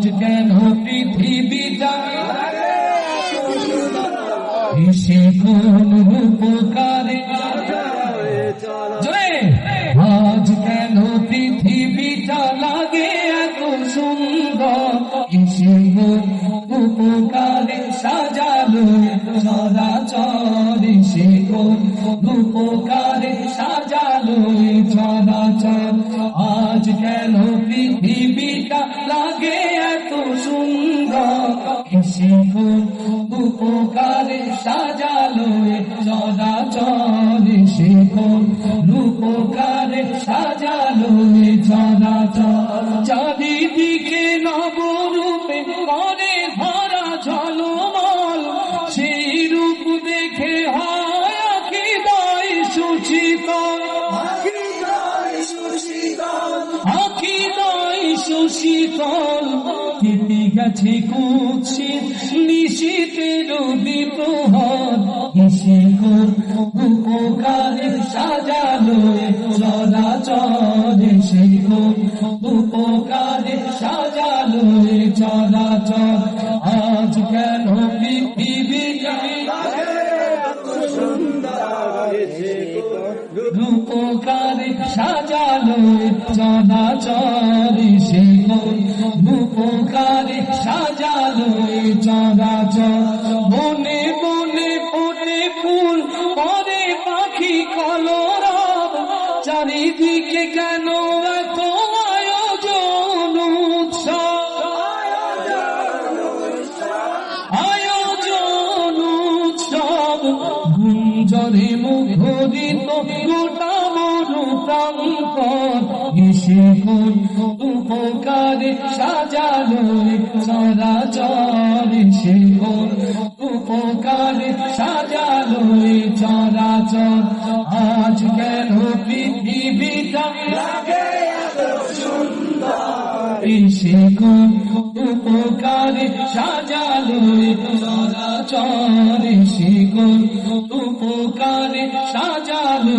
আজ কেন পৃথিবীটা কোন উপকারে আজ কেন পৃথিবীটা লাগে এত সুন্দর? কোন উপকারে সাজালো চরাচর এসে কোন উপকারে সাজালো চরাচর আজ কেন পৃথিবীটা লাগে উপকারে সাজালো চরাচর কোন উপকারে সাজালো চরাচর চারিদিকে নবরূপে করে ভরা ঝলমল সেই রূপ দেখে হয় আকিদায় সুচিতল আকিদায় সুশীতল গেছে কুৎসিত নিশীতের বিপ্রহর এসে কোন উপকারে সাজালো চলাচল কোন উপকারে সাজালো চলাচল আজ কেন পৃথিবীটা রূপকারে সাজালো চরাচর। সে রূপকারে সাজালো চরাচর। বনে বনে ফোটে ফুল, পরে পাখি কলরব। চারিদিকে কেন এত আয়োজন উৎসব? আয়োজন উৎসব। গুঞ্জরে মুখরিত গোটা মরু প্রান্তর এসে কোন উপকারে সাজালো চরাচর এসে কোন উপকারে সাজালো চরাচর। আজ কেন পৃথিবীটা কোন উপকারে সাজালো চরাচর এসে কোন উপকারে সাজালো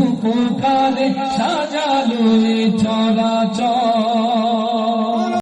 উপকারে সাজালো চরাচর